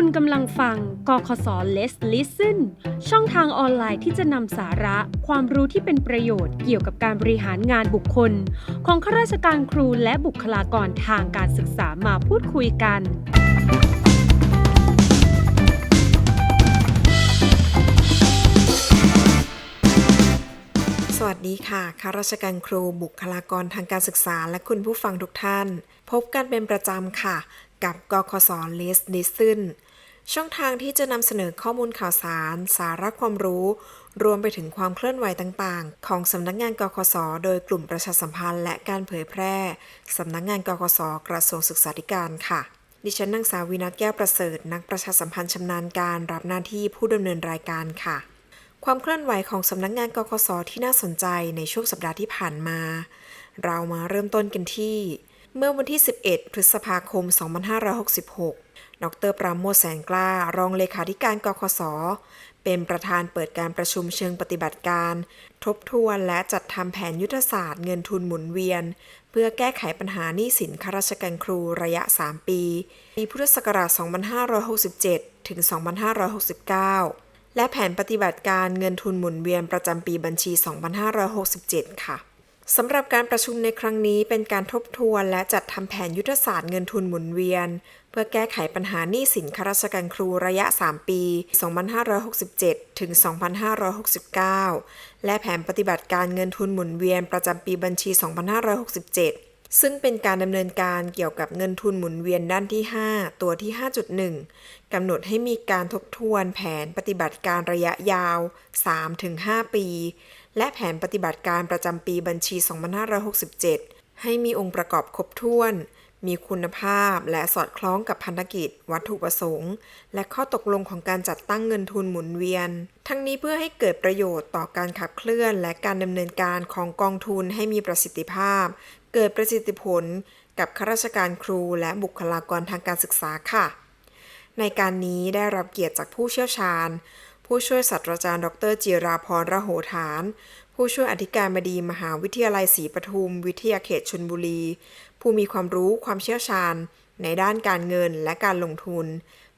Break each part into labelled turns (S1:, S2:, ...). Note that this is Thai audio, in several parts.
S1: คุณกำลังฟังกคศ Let's Listen ช่องทางออนไลน์ที่จะนำสาระ ความรู้ที่เป็นประโยชน์เกี่ยวกับการบริหารงานบุคคล ของข้าราชการครูและบุคลากรทางการศึกษามาพูดคุยกัน
S2: สวัสดีค่ะข้าราชการครูบุคลากรทางการศึกษา และคุณผู้ฟังทุกท่าน พบกันเป็นประจำค่ะกับกคศ List Listen ช่องทางที่จะนำเสนอข้อมูลข่าวสาร สาระความรู้ รวมไปถึงความเคลื่อนไหวต่างๆ ของสำนักงานกคศโดยกลุ่มประชาสัมพันธ์ และการเผยแพร่สำนักงานกคศกระทรวงศึกษาธิการค่ะ ดิฉันนางสาววินัทแก้วประเสริฐ นักประชาสัมพันธ์ชำนาญการรับหน้าที่ผู้ดำเนินรายการค่ะ ความเคลื่อนไหวของสำนักงานกคศที่น่าสนใจในช่วงสัปดาห์ที่ผ่านมา เรามาเริ่มต้นกันที่ เมื่อวันที่ 11 พฤษภาคม 2566 ดร ปราโมทแสนกล้า รองเลขาธิการกคศเป็นประธานเปิดการประชุมเชิงปฏิบัติการ ทบทวนและจัดทำแผนยุทธศาสตร์เงินทุนหมุนเวียน เพื่อแก้ไขปัญหาหนี้สินข้าราชการครูระยะ 3 ปี ปีพุทธศักราช 2567 ถึง 2569 และแผนปฏิบัติการเงินทุนหมุนเวียนประจำปีบัญชี 2567 ค่ะ สำหรับการประชุมในครั้งนี้เป็นการทบทวนและจัดทำแผนยุทธศาสตร์เงินทุนหมุนเวียน เพื่อแก้ไขปัญหาหนี้สินข้าราชการครูระยะ 3 ปี 2567 ถึง 2569 และแผนปฏิบัติการเงินทุนหมุนเวียนประจำปีบัญชี 2567 ซึ่งเป็นการดำเนินการเกี่ยวกับเงินทุนหมุนเวียนด้านที่ 5 ตัวที่ 5.1 กำหนดให้มีการทบทวนแผนปฏิบัติการระยะยาว 3-5 ปี และแผนปฏิบัติการประจำปีบัญชี 2567 ให้มีองค์ประกอบครบถ้วน มีคุณภาพและสอดคล้องกับพันธกิจ วัตถุประสงค์ และข้อตกลงของการจัดตั้งเงินทุนหมุนเวียน ทั้งนี้เพื่อให้เกิดประโยชน์ต่อการขับเคลื่อน และการดำเนินการของกองทุนให้มีประสิทธิภาพ เกิดประสิทธิผล กับข้าราชการครูและบุคลากรทางการศึกษาค่ะ ในการนี้ได้รับเกียรติจากผู้เชี่ยวชาญ ผู้ช่วยศาสตราจารย์ ดรจิราพรระโหฐาน ผู้ช่วยอธิการบดีมหาวิทยาลัยศรีปทุม วิทยาเขตชลบุรี ผู้มีความรู้ความเชี่ยวชาญ ในด้านการเงินและการลงทุน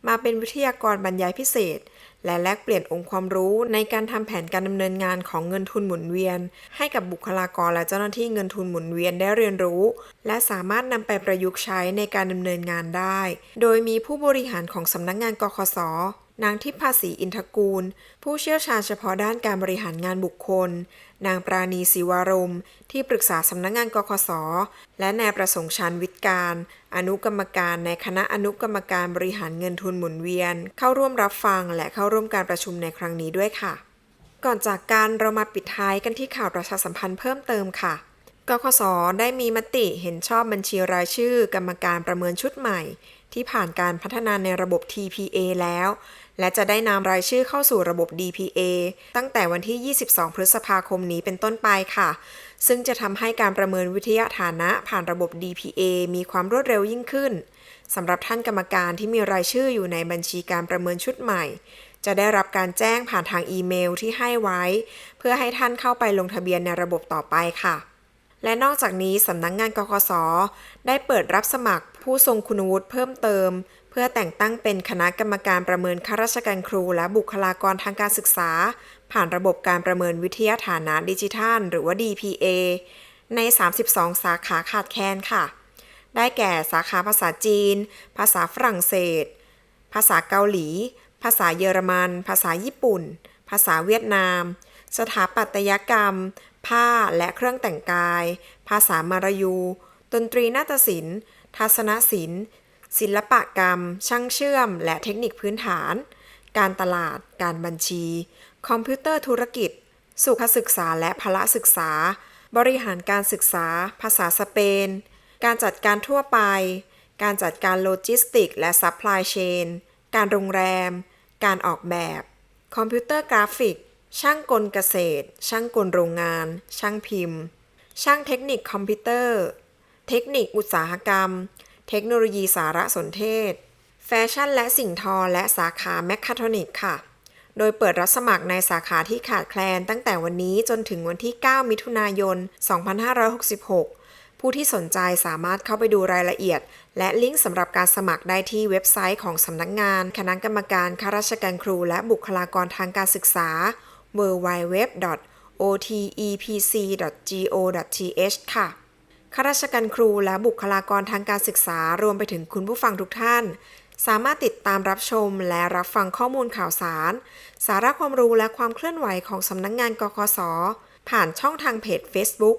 S2: มาเป็นวิทยากรบรรยายพิเศษ และแลกเปลี่ยนองค์ความรู้ในการทำแผนการดำเนินงานของเงินทุนหมุนเวียน ให้กับบุคลากรและเจ้าหน้าที่เงินทุนหมุนเวียนได้เรียนรู้ และสามารถนำไปประยุกต์ใช้ในการดำเนินงานได้ โดยมีผู้บริหารของสำนักงานกคศ นางทิพภาษีอินทกูล ผู้เชี่ยวชาญเฉพาะด้านการบริหารงานบุคคล นางปราณีศิวารม ที่ปรึกษาสำนักงานกคศและนายประสงค์ชันวิทย์การ อนุกรรมการในคณะอนุกรรมการบริหารเงินทุนหมุนเวียน เข้าร่วมรับฟังและเข้าร่วมการประชุมในครั้งนี้ด้วยค่ะ ก่อนจากการเรามาปิดท้ายกันที่ข่าวประชาสัมพันธ์เพิ่มเติมค่ะกคศได้มีมติเห็นชอบบัญชีรายชื่อ กรรมการประเมินชุดใหม่ ที่ผ่านการพัฒนาในระบบ TPA แล้ว และจะได้นำรายชื่อเข้าสู่ระบบ DPA ตั้งแต่วันที่ 22 พฤษภาคมนี้เป็นต้นไปค่ะ ซึ่งจะทำให้การประเมินวิทยาฐานะผ่านระบบ DPA มีความรวดเร็วยิ่งขึ้นสำหรับท่านกรรมการที่มีรายชื่ออยู่ในบัญชีการประเมินชุดใหม่ จะได้รับการแจ้งผ่านทางอีเมลที่ให้ไว้ เพื่อให้ท่านเข้าไปลงทะเบียนในระบบต่อไปค่ะ และนอกจากนี้สำนักงงานกคศได้เปิดรับสมัครผู้ทรงคุณวุฒิเพิ่มเติม เพื่อแต่งตั้งเป็นคณะกรรมการประเมินข้าราชการครู และบุคลากรทางการศึกษา ผ่านระบบการประเมินวิทยาฐานะดิจิทัล หรือว่า DPA ใน 32 สาขาขาดแคลนค่ะ ได้แก่สาขาภาษาจีน ภาษาฝรั่งเศส ภาษาเกาหลี ภาษาเยอรมัน ภาษาญี่ปุ่น ภาษาเวียดนาม สถาปัตยกรรม ผ้าและเครื่องแต่งกาย ภาษามารยู ดนตรีนาฏศิลป์ ทัศนศิลป์ ศิลปกรรม ช่างเชื่อม และเทคนิคพื้นฐาน การตลาด การบัญชี คอมพิวเตอร์ธุรกิจ สุขศึกษาและพละศึกษา บริหารการศึกษา ภาษาสเปน การจัดการทั่วไป การจัดการโลจิสติก และซัพพลายเชน การโรงแรม การออกแบบ คอมพิวเตอร์กราฟิก ช่างกลเกษตร ช่างกลโรงงาน ช่างพิมพ์ ช่างเทคนิคคอมพิวเตอร์ เทคนิคอุตสาหกรรม เทคโนโลยีสารสนเทศ แฟชั่นและสิ่งทอและสาขาแมคคาทรอนิกค่ะ โดยเปิดรับสมัครในสาขาที่ขาดแคลนตั้งแต่วันนี้จนถึงวันที่ 9 มิถุนายน 2566 ผู้ที่สนใจสามารถเข้าไปดูรายละเอียด และลิงก์สำหรับการสมัครได้ที่เว็บไซต์ของสำนักงาน คณะกรรมการข้าราชการครู และบุคลากรทางการศึกษา www.otepc.go.th ค่ะ ข้าราชการครูและบุคลากรทางการศึกษารวมไปถึงคุณผู้ฟังทุกท่าน สามารถติดตามรับชมและรับฟังข้อมูลข่าวสาร สาระความรู้และความเคลื่อนไหวของสำนักงานกคสผ่านช่องทางเพจ Facebook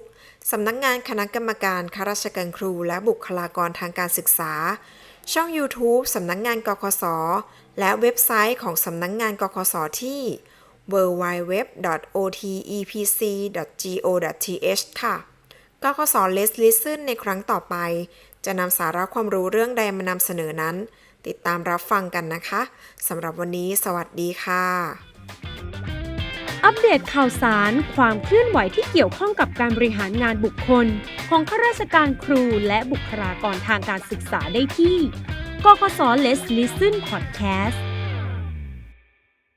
S2: สำนักงานคณะกรรมการข้าราชการครูและบุคลากรทางการศึกษา ช่อง YouTube สำนักงานกคสและเว็บไซต์ของสำนักงานกคสที่ www.otepc.go.th ค่ะ กคส Let's Listen ในครั้งต่อไป จะนำสาระความรู้เรื่องใดมานำเสนอนั้น ติดตามรับฟังกันนะคะสำหรับวันนี้สวัสดีค่ะ
S1: อัปเดตข่าวสาร ความเคลื่อนไหวที่เกี่ยวข้องกับการบริหารงานบุคคล ของข้าราชการครูและบุคลากรทางการศึกษาได้ที่กกส Let's Listen Podcast